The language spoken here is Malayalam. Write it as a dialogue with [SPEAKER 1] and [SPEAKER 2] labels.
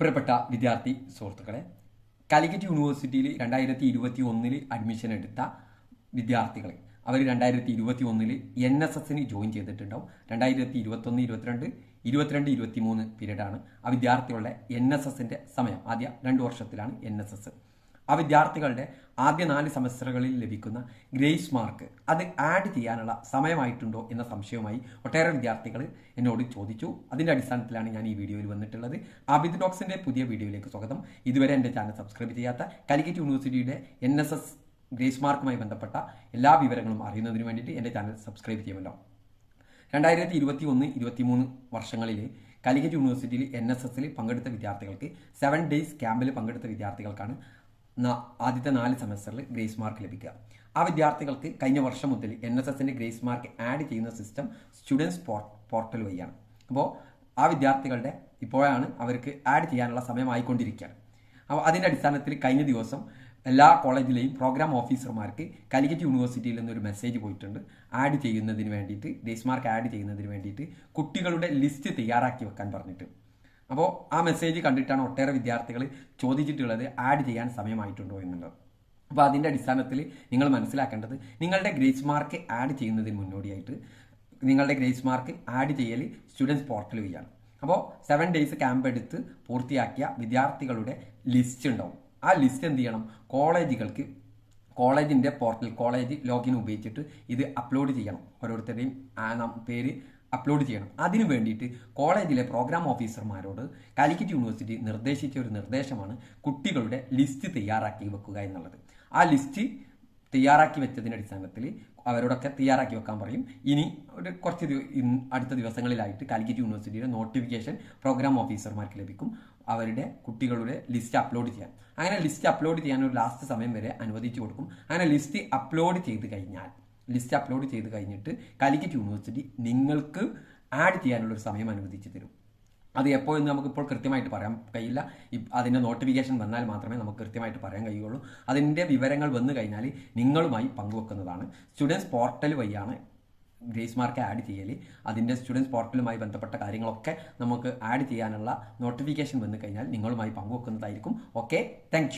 [SPEAKER 1] പ്രിയപ്പെട്ട വിദ്യാർത്ഥി സുഹൃത്തുക്കളെ കാലിക്കറ്റ് യൂണിവേഴ്സിറ്റിയിൽ രണ്ടായിരത്തി ഇരുപത്തി ഒന്നിൽ അഡ്മിഷൻ എടുത്ത വിദ്യാർത്ഥികളെ അവർ രണ്ടായിരത്തി ഇരുപത്തി ഒന്നിൽ എൻ എസ് എസിന് ജോയിൻ ചെയ്തിട്ടുണ്ടാവും. രണ്ടായിരത്തി ഇരുപത്തി ഒന്ന് ഇരുപത്തിരണ്ട് ഇരുപത്തിരണ്ട് ഇരുപത്തി മൂന്ന് പീരീഡാണ് ആ വിദ്യാർത്ഥികളുടെ എൻ എസ് എസിന്റെ സമയം. ആദ്യ രണ്ട് വർഷത്തിലാണ് എൻ എസ് എസ് ആ വിദ്യാർത്ഥികളുടെ ആദ്യ നാല് സെമസ്റ്ററുകളിൽ ലഭിക്കുന്ന ഗ്രേസ് മാർക്ക്. അത് ആഡ് ചെയ്യാനുള്ള സമയമായിട്ടുണ്ടോ എന്ന സംശയവുമായി ഒട്ടേറെ വിദ്യാർത്ഥികൾ എന്നോട് ചോദിച്ചു. അതിന്റെ അടിസ്ഥാനത്തിലാണ് ഞാൻ ഈ വീഡിയോയിൽ വന്നിട്ടുള്ളത്. അബിദ് ഡോക്സിന്റെ പുതിയ വീഡിയോയിലേക്ക് സ്വാഗതം. ഇതുവരെ എന്റെ ചാനൽ സബ്സ്ക്രൈബ് ചെയ്യാത്ത കാലിക്കറ്റ് യൂണിവേഴ്സിറ്റിയുടെ എൻ എസ് എസ് ഗ്രേസ് മാർക്കുമായി ബന്ധപ്പെട്ട എല്ലാ വിവരങ്ങളും അറിയുന്നതിന് വേണ്ടിയിട്ട് എന്റെ ചാനൽ സബ്സ്ക്രൈബ് ചെയ്യുമല്ലോ. രണ്ടായിരത്തി ഇരുപത്തി ഒന്ന് ഇരുപത്തി മൂന്ന് വർഷങ്ങളിൽ കാലിക്കറ്റ് യൂണിവേഴ്സിറ്റിയിൽ എൻ എസ് എസിൽ പങ്കെടുത്ത വിദ്യാർത്ഥികൾക്ക് സെവൻ ഡേയ്സ് ക്യാമ്പിൽ പങ്കെടുത്ത വിദ്യാർത്ഥികൾക്കാണ് ആദ്യത്തെ നാല് സെമസ്റ്ററിൽ ഗ്രേസ് മാർക്ക് ലഭിക്കുക. ആ വിദ്യാർത്ഥികൾക്ക് കഴിഞ്ഞ വർഷം മുതൽ എൻ എസ് എസിന്റെ ഗ്രേസ് മാർക്ക് ആഡ് ചെയ്യുന്ന സിസ്റ്റം സ്റ്റുഡൻസ് പോർട്ടൽ വഴിയാണ്. അപ്പോൾ ആ വിദ്യാർത്ഥികളുടെ ഇപ്പോഴാണ് അവർക്ക് ആഡ് ചെയ്യാനുള്ള സമയമായിക്കൊണ്ടിരിക്കുകയാണ് അപ്പോൾ അതിന്റെ അടിസ്ഥാനത്തിൽ കഴിഞ്ഞ ദിവസം എല്ലാ കോളേജിലെയും പ്രോഗ്രാം ഓഫീസർമാർക്ക് കാലിക്കറ്റ് യൂണിവേഴ്സിറ്റിയിൽ നിന്നൊരു മെസ്സേജ് പോയിട്ടുണ്ട്. ആഡ് ചെയ്യുന്നതിന് വേണ്ടിയിട്ട് ഗ്രേസ് മാർക്ക് ആഡ് ചെയ്യുന്നതിന് വേണ്ടിയിട്ട് കുട്ടികളുടെ ലിസ്റ്റ് തയ്യാറാക്കി വെക്കാൻ പറഞ്ഞിട്ട്. അപ്പോൾ ആ മെസ്സേജ് കണ്ടിട്ടാണ് ഒട്ടേറെ വിദ്യാർത്ഥികൾ ചോദിച്ചിട്ടുള്ളത് ആഡ് ചെയ്യാൻ സമയമായിട്ടുണ്ടോ എന്നുള്ളത്. അപ്പോൾ അതിന്റെ അടിസ്ഥാനത്തിൽ നിങ്ങൾ മനസ്സിലാക്കേണ്ടത് നിങ്ങളുടെ ഗ്രേസ് മാർക്ക് ആഡ് ചെയ്യുന്നതിന് മുന്നോടിയായിട്ട് നിങ്ങളുടെ ഗ്രേസ് മാർക്ക് ആഡ് ചെയ്യൽ സ്റ്റുഡൻസ് പോർട്ടൽ വഴിയാണ്. അപ്പോൾ സെവൻ ഡേയ്സ് ക്യാമ്പ് എടുത്ത് പൂർത്തിയാക്കിയ വിദ്യാർത്ഥികളുടെ ലിസ്റ്റ് ഉണ്ടാവും. ആ ലിസ്റ്റ് എന്ത് ചെയ്യണം? കോളേജുകൾക്ക് കോളേജിന്റെ പോർട്ടൽ കോളേജ് ലോഗിൻ ഉപയോഗിച്ചിട്ട് ഇത് അപ്ലോഡ് ചെയ്യണം. ഓരോരുത്തരുടെയും പേര് അപ്ലോഡ് ചെയ്യണം. അതിനു വേണ്ടിയിട്ട് കോളേജിലെ പ്രോഗ്രാം ഓഫീസർമാരോട് കാലിക്കറ്റ് യൂണിവേഴ്സിറ്റി നിർദ്ദേശിച്ച ഒരു നിർദ്ദേശമാണ് കുട്ടികളുടെ ലിസ്റ്റ് തയ്യാറാക്കി വെക്കുക എന്നുള്ളത്. ആ ലിസ്റ്റ് തയ്യാറാക്കി വെച്ചതിന്റെ അടിസ്ഥാനത്തിൽ അവരോടൊക്കെ തയ്യാറാക്കി വെക്കാൻ പറയും. ഇനി ഒരു കുറച്ച് അടുത്ത ദിവസങ്ങളിലായിട്ട് കാലിക്കറ്റ് യൂണിവേഴ്സിറ്റിയുടെ നോട്ടിഫിക്കേഷൻ പ്രോഗ്രാം ഓഫീസർമാർക്ക് ലഭിക്കും. അവരുടെ കുട്ടികളുടെ ലിസ്റ്റ് അപ്ലോഡ് ചെയ്യാൻ. അങ്ങനെ ലിസ്റ്റ് അപ്ലോഡ് ചെയ്യാൻ ഒരു ലാസ്റ്റ് സമയം വരെ അനുവദിച്ചു കൊടുക്കും. അങ്ങനെ ലിസ്റ്റ് അപ്ലോഡ് ചെയ്ത് കഴിഞ്ഞാൽ ലിസ്റ്റ് അപ്ലോഡ് ചെയ്ത് കഴിഞ്ഞിട്ട് കാലിക്കറ്റ് യൂണിവേഴ്സിറ്റി നിങ്ങൾക്ക് ആഡ് ചെയ്യാനുള്ള ഒരു സമയം അനുവദിച്ചു തരും. അത് എപ്പോഴെന്ന് നമുക്കിപ്പോൾ കൃത്യമായിട്ട് പറയാൻ കഴിയില്ല. അതിന്റെ നോട്ടിഫിക്കേഷൻ വന്നാൽ മാത്രമേ നമുക്ക് കൃത്യമായിട്ട് പറയാൻ കഴിയുള്ളൂ. അതിന്റെ വിവരങ്ങൾ വന്നു കഴിഞ്ഞാൽ നിങ്ങളുമായി പങ്കുവെക്കുന്നതാണ്. സ്റ്റുഡൻസ് പോർട്ടൽ വഴിയാണ് ഗ്രേസ് മാർക്ക് ആഡ് ചെയ്യൽ. അതിന്റെ സ്റ്റുഡൻസ് പോർട്ടലുമായി ബന്ധപ്പെട്ട കാര്യങ്ങളൊക്കെ നമുക്ക് ആഡ് ചെയ്യാനുള്ള നോട്ടിഫിക്കേഷൻ വന്നു കഴിഞ്ഞാൽ നിങ്ങളുമായി പങ്കുവെക്കുന്നതായിരിക്കും. Okay thank